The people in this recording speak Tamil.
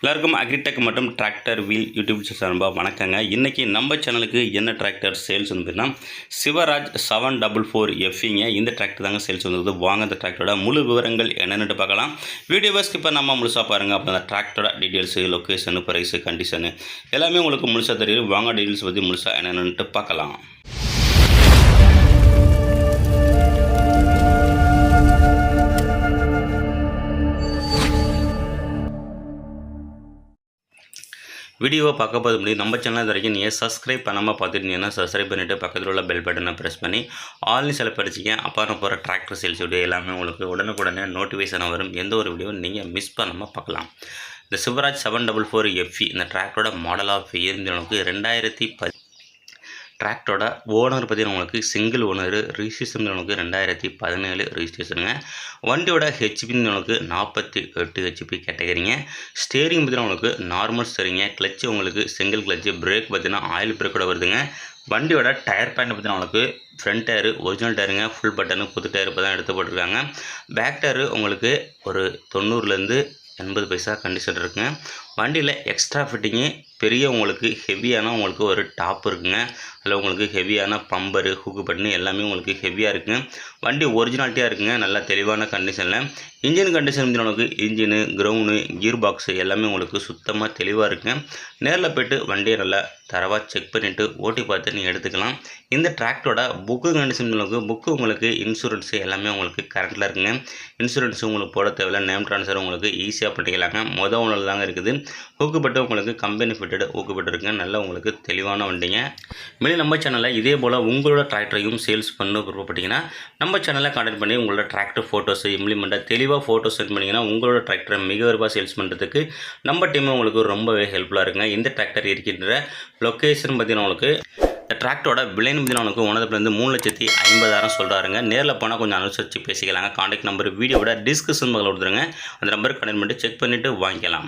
எல்லாருக்கும் அக்ரிடெக் மற்றும் டிராக்டர் வீல் யூடியூப் சார்பாக வணக்கங்க. இன்றைக்கி நம்ம சேனலுக்கு என்ன டிராக்டர் சேல்ஸ் வந்துன்னா சிவராஜ் செவன் டபுள் ஃபோர் எஃப்இங்க இந்த டிராக்டர் தாங்க சேல்ஸ் வந்தது. வாங்க அந்த டிராக்டரோட முழு விவரங்கள் என்னென்னு பார்க்கலாம். வீடியோவை ஸ்கிப் நம்ம முழுசாக பாருங்கள் அப்போ அந்த டிராக்டரோட டீட்டெயில்ஸு லொக்கேஷனு ப்ரைஸு கண்டிஷனு எல்லாமே உங்களுக்கு முழுசாக தெரியும். வாங்க டீட்டெயில்ஸ் பற்றி முழுசாக என்னென்னுட்டு பார்க்கலாம். வீடியோவை பார்க்க போது முடியும் நம்ம சேனல் இது வரைக்கும் நீங்கள் சப்ஸ்கிரைப் பண்ணாமல் பார்த்துருந்தீங்கன்னா சப்ஸ்கிரைப் பண்ணிவிட்டு பக்கத்தில் உள்ள பெல் பட்டனை ப்ரெஸ் பண்ணி ஆல்னு செலக்ட் அப்புறம் போகிற டிராக்டர் சேல்ஸ் வீடியோ எல்லாமே உங்களுக்கு உடனுக்குடனே நோட்டிஃபிகேஷன் வரும். எந்த ஒரு வீடியோவும் நீங்கள் மிஸ் பண்ணாமல் பார்க்கலாம். இந்த Swaraj seven double four FE இந்த டிராக்டரோட மாடல் ஆஃப் இயர் உங்களுக்கு ரெண்டாயிரத்தி ப டிராக்டரோட ஓனர் பார்த்தீங்கன்னா உங்களுக்கு சிங்கிள் ஓனர் ரிஜிஸ்ட்ரேஷன் உங்களுக்கு ரெண்டாயிரத்தி பதினேழு ரிஜிஸ்ட்ரேஷனுங்க. வண்டியோட ஹெச்பி உங்களுக்கு நாற்பத்தி எட்டு ஹெச்பி கேட்டகரிங்க. ஸ்டேரிங் பார்த்தீங்கன்னா உங்களுக்கு நார்மல் ஸ்டேரிங்க. கிளச்சு உங்களுக்கு சிங்கிள் கிளச்சு பிரேக் பார்த்தீங்கன்னா ஆயில் பிரேக்கோட வருதுங்க. வண்டியோட டயர் பேண்ட் பார்த்தீங்கன்னா உங்களுக்கு ஃப்ரண்ட் டயரு ஒரிஜினல் டயருங்க. ஃபுல் பட்டனு புது டயர் இப்போ தான் எடுத்து போட்டிருக்காங்க. பேக் டயரு உங்களுக்கு ஒரு தொண்ணூறுலேருந்து எண்பது பைசா கண்டிஷன் இருக்குங்க. வண்டியில் எக்ஸ்ட்ரா ஃபிட்டிங்கு பெரிய உங்களுக்கு ஹெவியான உங்களுக்கு ஒரு டாப் இருக்குங்க. அதில் உங்களுக்கு ஹெவியான பம்பரு ஹூக்கு பட்டன் எல்லாமே உங்களுக்கு ஹெவியாக இருக்குங்க வண்டி ஒரிஜினாலிட்டியாக இருக்குங்க நல்லா தெளிவான கண்டிஷனில் இன்ஜின் கண்டிஷன் உங்களுக்கு இன்ஜினு க்ரௌனு கியர் பாக்ஸு எல்லாமே உங்களுக்கு சுத்தமாக தெளிவாக இருக்குங்க நேரில் போய்ட்டு வண்டியை நல்லா தரவாக செக் பண்ணிவிட்டு ஓட்டி பார்த்து நீங்கள் எடுத்துக்கலாம். இந்த டிராக்டரோட புக்கு கண்டிஷன் உங்களுக்கு புக்கு உங்களுக்கு இன்சூரன்ஸு எல்லாமே உங்களுக்கு கரண்ட்டில் இருக்குங்க. இன்சூரன்ஸ் உங்களுக்கு போட தேவையில்ல நேம் ட்ரான்ஸ்ஃபர் உங்களுக்கு ஈஸியாக பண்ணிக்கலாங்க. மொதல் ஒன்றில் தாங்க இருக்குது. ஊக்குப்பட்டு உங்களுக்கு கம்பெனி ஃபிட்டட் ஊக்குப்பட்டு நல்ல உங்களுக்கு தெளிவான வண்டிங்க. மேலும் நம்ம சேனலில் இதே போல் உங்களோட டிராக்டரையும் சேல்ஸ் பண்ண விருப்பப்பட்டீங்கன்னா நம்ம சேனலில் கான்டெக்ட் பண்ணி உங்களோட டிராக்டர் ஃபோட்டோஸ் இம்ப்ளிமெண்ட்டாக தெளிவாக ஃபோட்டோஸ் சென்ட் பண்ணிங்கன்னா உங்களோட டிராக்டரை மிக விரைவாக சேல்ஸ் பண்ணுறதுக்கு நம்ம டீம் உங்களுக்கு ரொம்பவே ஹெல்ப்ஃபுல்லாக இருக்குங்க. இந்த டிராக்டர் இருக்கின்ற லொக்கேஷன் பார்த்தீங்கன்னா உங்களுக்கு இந்த டிராக்டரோட விலைன்னு பார்த்தீங்கன்னா உங்களுக்கு ஒன்றதுலேருந்து மூணு லட்சத்தி ஐம்பதாயிரம் சொல்கிறாருங்க நேரில் போனால் கொஞ்சம் அனுசரித்து பேசிக்கலாங்க. காண்டாக்ட் நம்பர் வீடியோட டிஸ்கிரிப்ஷன் பக்கத்தில் கொடுத்துருங்க. அந்த நம்பருக்கு கனெக்ட் பண்ணிட்டு செக் பண்ணிவிட்டு வாங்கிக்கலாம்.